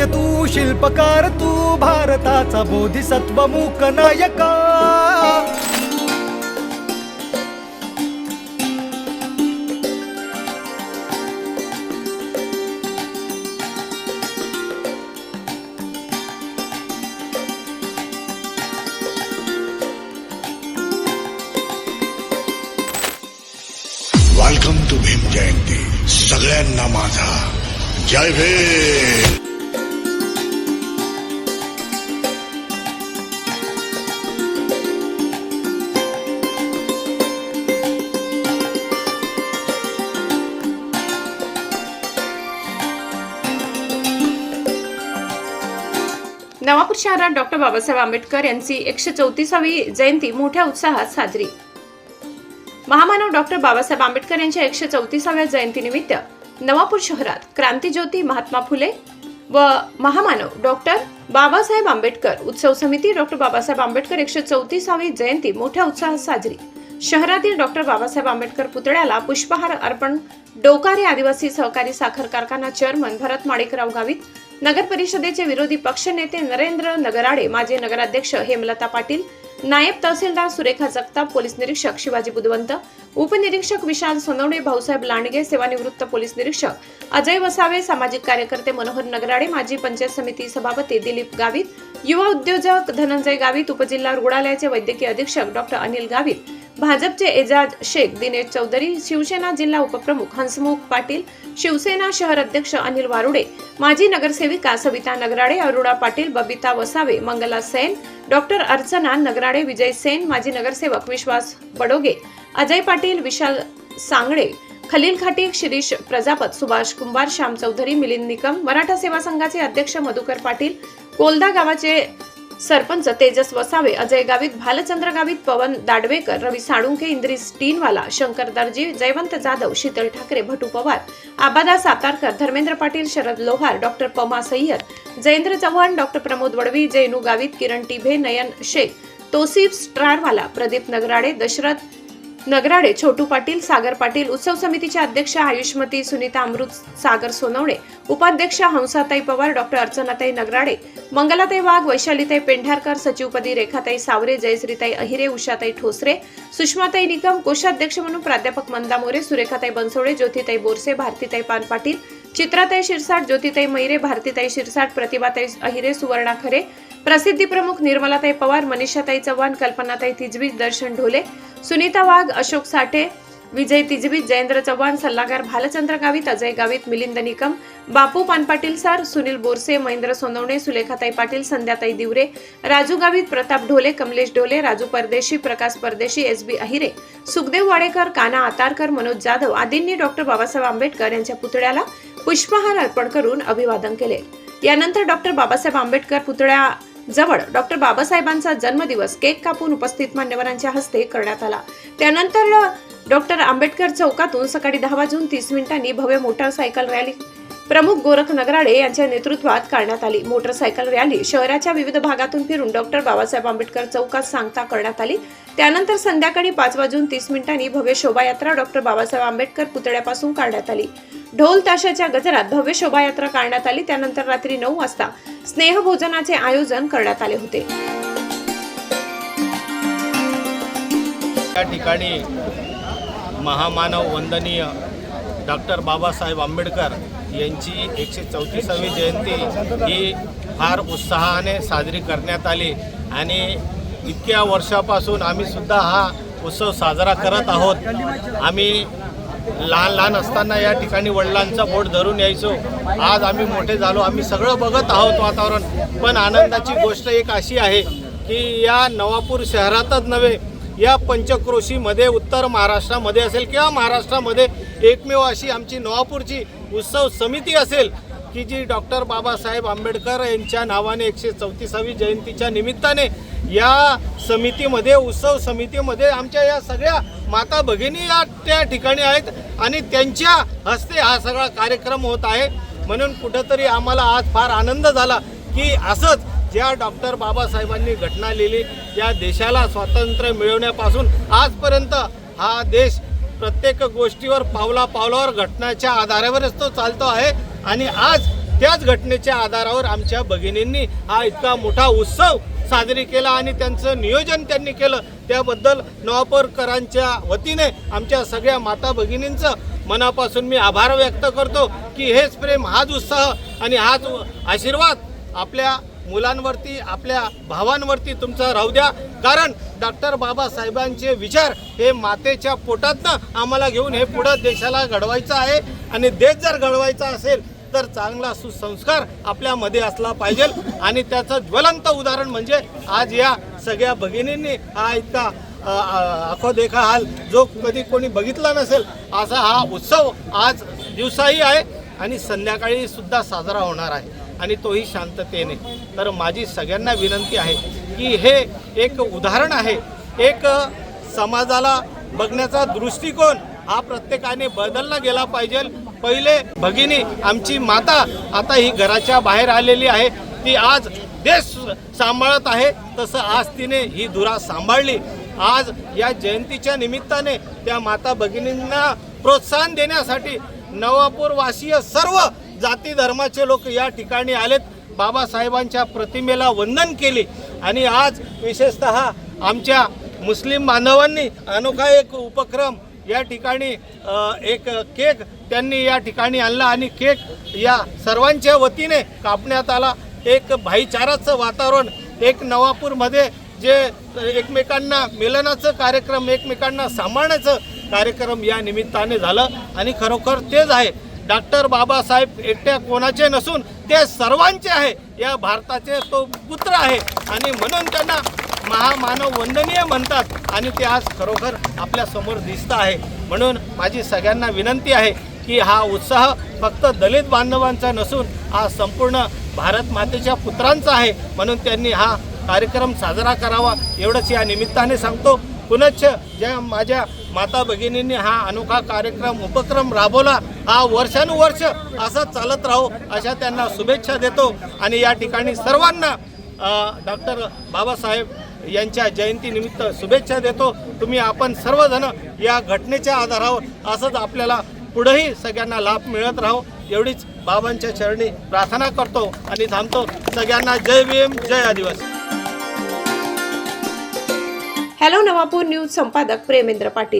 सूर्य तू शिल्पकार तू भारताचा बोधिसत्व मूक नायका. वेलकम टू भीम जयंती सगळ्यांना माझा. जय भीम. शहरात डॉक्टर बाबासाहेब आंबेडकर यांची एकशे चौतीसावी जयंती मोठ्या उत्साहात साजरी. महामानव डॉक्टर बाबासाहेब आंबेडकर यांच्या एकशे चौतीसाव्या जयंतीनिमित्त नवापूर शहरात क्रांतीज्योती महात्मा फुले व महामानव डॉक्टर बाबासाहेब आंबेडकर उत्सव समिती डॉक्टर बाबासाहेब आंबेडकर एकशे चौतीसावी जयंती मोठ्या उत्साहात साजरी. शहरातील डॉक्टर बाबासाहेब आंबेडकर पुतळ्याला पुष्पहार अर्पण डोकारी आदिवासी सहकारी साखर कारखाना चेअरमन भरत माणिकराव गावित नगर परिषदेचे विरोधी पक्षनेते नरेंद्र नगराडे माजी नगराध्यक्ष हेमलता पाटील नायब तहसीलदार सुरेखा जगताप पोलीस निरीक्षक शिवाजी बुधवंत उपनिरीक्षक विशाल सोनवणे भाऊसाहेब लांडगे सेवानिवृत्त पोलीस निरीक्षक अजय वसावे सामाजिक कार्यकर्ते मनोहर नगराडे माजी पंचायत समिती सभापती दिलीप गावित युवा उद्योजक धनंजय गावित उपजिल्हा रुग्णालयाचे वैद्यकीय अधीक्षक डॉक्टर अनिल गावित भाजपचे एजाज शेख दिनेश चौधरी शिवसेना जिल्हा उपप्रमुख हंसमुख पाटील शिवसेना शहर अध्यक्ष अनिल वारुडे माजी नगरसेविका सविता नगराडे अरुणा पाटील बबिता वसावे मंगला सेन डॉक्टर अर्चना नगराडे विजय सेन माजी नगरसेवक विश्वास बडोगे अजय पाटील विशाल सांगडे खलील खाटी शिरीष प्रजापत सुभाष कुंभार श्याम चौधरी मिलिंद निकम मराठा सेवा संघाचे अध्यक्ष मधुकर पाटील कोलदा गावाचे सरपंच तेजस वसावे अजय गावित भालचंद्र गावित पवन दाडवेकर रवी साळुंखे इंद्रिस टीनवाला शंकर दर्जी जयवंत जाधव शीतल ठाकरे भटू पवार आबादा सातारकर धर्मेंद्र पाटील शरद लोहार डॉक्टर पमा सय्यद जयेंद्र चव्हाण डॉक्टर प्रमोद वडवी जैनू गावित किरण टिभे नयन शेख तोसिफ स्ट्रारवाला प्रदीप नगराडे दशरथ नगराडे छोटू पाटील सागर पाटील उत्सव समितीचे अध्यक्ष आयुष्मती सुनीता अमृत सागर सोनवणे उपाध्यक्ष हंसाताई पवार डॉक्टर अर्चनाताई नगराडे मंगलाताई वाघ वैशालीताई पेंढारकर सचिवपदी रेखाताई सावरे जयश्रीताई अहिरे उषाताई ठोसरे सुषमाताई निकम कोषाध्यक्ष म्हणून प्राध्यापक मंदा मोरे सुरेखाताई बनसोडे ज्योतिताई बोरसे भारतीताई पान पाटील चित्राताई शिरसाट ज्योतिताई मैरे भारतीताई शिरसाट प्रतिभाताई अहिरे सुवर्णा खरे प्रसिद्धी प्रमुख निर्मलाताई पवार मनीषाताई चव्हाण कल्पनाताई तिजवी दर्शन ढोले सुनीता वाघ अशोक साठे विजय तिजबी जयेंद्र चव्हाण सल्लागार भालचंद्र गावित अजय गावित मिलिंद निकम बापू पानपाटील सार सुनील बोरसे महेंद्र सोनवणे सुलेखाताई पाटील संध्याताई दिवरे राजू गावित प्रताप ढोले कमलेश ढोले राजू परदेशी प्रकाश परदेशी एस बी अहिरे सुखदेव वाडेकर काना आतारकर मनोज जाधव आदींनी डॉक्टर बाबासाहेब आंबेडकर यांच्या पुतळ्याला पुष्पहार अर्पण करून अभिवादन केले. यानंतर डॉक्टर बाबासाहेब आंबेडकर पुतळ्या जवळ डॉक्टर बाबासाहेबांचा जन्मदिवस केक कापून उपस्थित मान्यवरांच्या हस्ते करण्यात आला. त्यानंतर डॉक्टर आंबेडकर चौकातून सकाळी दहा वाजून तीस मिनिटांनी भव्य मोटारसायकल रॅली प्रमुख गोरख नगराडे यांच्या नेतृत्वात काढण्यात आली. मोटरसायकल रॅली शहराच्या विविध भागातून फिरून डॉक्टर बाबासाहेब आंबेडकर चौकात सांगता करण्यात आली. त्यानंतर संध्याकाळी पाच वाजून तीस मिनिटांनी भव्य शोभायात्रा डॉक्टर बाबासाहेब आंबेडकर पुतळ्यापासून काढण्यात आली. ढोल ताशाच्या गजरात भव्य शोभायात्रा काढण्यात आली. त्यानंतर रात्री नऊ वाजता स्नेहभोजनाचे आयोजन करण्यात आले होते. या ठिकाणी महामानव वंदनीय डॉक्टर बाबासाहेब आंबेडकर यांची एकशे चौतीसावी जयंती ही फार उत्साहाने साजरी करण्यात आली. आणि इतक्या वर्षापासून आम्हीसुद्धा हा उत्सव साजरा करत आहोत. आम्ही लहान लहान असताना या ठिकाणी वडिलांचा बोट धरून यायचो. आज आम्ही मोठे झालो. आम्ही सगळं बघत आहोत वातावरण. पण आनंदाची गोष्ट एक अशी आहे की या नवापूर शहरातच नव्हे या पंचक्रोशीमध्ये उत्तर महाराष्ट्रामध्ये असेल किंवा महाराष्ट्रामध्ये एकमेव अशी आमची नवापूरची उत्सव समिती असेल की जी डॉक्टर बाबासाहेब आंबेडकर यांच्या नावाने एकशे चौतीसावी जयंतीच्या निमित्ताने या समितीमध्ये उत्सव समितीमध्ये आमच्या या सगळ्या माता भगिनी या त्या ठिकाणी आहेत आणि त्यांच्या हस्ते हा सगळा कार्यक्रम होत आहे. म्हणून कुठंतरी आम्हाला आज फार आनंद झाला की असंच ज्या डॉक्टर बाबासाहेबांनी घटना लिहिली या देशाला स्वातंत्र्य मिळवण्यापासून आजपर्यंत हा देश प्रत्येक गोष्टीवर पावला पावलावर घटनाच्या आधारावरच तो चालतो आहे. आणि आज त्याच घटनेच्या आधारावर आमच्या भगिनींनी हा इतका मोठा उत्सव साजरी केला आणि त्यांचं नियोजन त्यांनी केलं. त्याबद्दल नवापूरकरांच्या वतीने आमच्या सगळ्या माता भगिनींचं मनापासून मी आभार व्यक्त करतो की हेच प्रेम हाच उत्साह आणि हाच आशीर्वाद आपल्या मुलांवरती आपल्या भावांवरती तुमचा राहू द्या. कारण डॉक्टर बाबासाहेबांचे विचार हे मातेच्या पोटातनं आम्हाला घेऊन हे पुढं देशाला घडवायचं आहे. आणि देश जर घडवायचा असेल तर चांगला सुसंस्कार आपल्यामध्ये असला पाहिजे. आणि त्याचं ज्वलंत उदाहरण म्हणजे आज या सगळ्या भगिनींनी हा इतका आखो देखा हाल जो कधी कोणी बघितला नसेल असा हा उत्सव आज दिवसाही आहे आणि संध्याकाळी सुद्धा साजरा होणार आहे. आणि तोही शांततेने. तर माझी सगळ्यांना विनंती आहे की हे एक उदाहरण आहे. एक समाजाला बघण्याचा दृष्टिकोन हा प्रत्येकाने बदलला गेला पाहिजे. पहिले भगिनी आमची माता आता ही घराच्या बाहेर आलेली आहे. ती आज देश सांभाळत आहे. तसं आज तिने ही धुरा सांभाळली. आज या जयंतीच्या निमित्ताने त्या माता भगिनींना प्रोत्साहन देण्यासाठी नवापूरवासीय सर्व जाती धर्माचे लोक या ठिकाणी आलेत. बाबासाहेबांच्या प्रतिमेला वंदन केले. आणि आज विशेषत आमच्या मुस्लिम बांधवांनी अनोखा एक उपक्रम या ठिकाणी एक केक त्यांनी या ठिकाणी आणला आणि केक या सर्वांच्या वतीने कापण्यात आला. एक भाईचाराचं वातावरण एक नवापूरमध्ये जे एकमेकांना मिलनाचं कार्यक्रम एकमेकांना सांभाळण्याचं कार्यक्रम या निमित्ताने झालं. आणि खरोखर तेच आहे. डॉक्टर बाबासाहेब एकट्या कोणाचे नसून ते सर्वांचे आहे. या भारताचे तो पुत्र आहे. आणि म्हणून त्यांना महामानव वंदनीय म्हणतात. आणि ते आज खरोखर आपल्यासमोर दिसतं आहे. म्हणून माझी सगळ्यांना विनंती आहे की हा उत्साह फक्त दलित बांधवांचा नसून हा संपूर्ण भारत मातेच्या पुत्रांचा आहे. म्हणून त्यांनी हा कार्यक्रम साजरा करावा. एवढंच या निमित्ताने सांगतो. पुनश्च ज्या माझ्या माता भगिनींनी हा अनोखा कार्यक्रम उपक्रम राबवला हा वर्षानुवर्ष असं चालत राहो अशा त्यांना शुभेच्छा देतो. आणि या ठिकाणी सर्वांना डॉक्टर बाबासाहेब यांच्या जयंतीनिमित्त शुभेच्छा देतो. तुम्ही आपण सर्वजण या घटनेच्या आधारावर असंच आपल्याला पुढेही सगळ्यांना लाभ मिळत राहो. एवढीच बाबांच्या चरणी प्रार्थना करतो आणि थांबतो. सगळ्यांना जय भीम जय आदिवासी. हॅलो नवापूर न्यूज संपादक प्रेमेंद्र पाटील.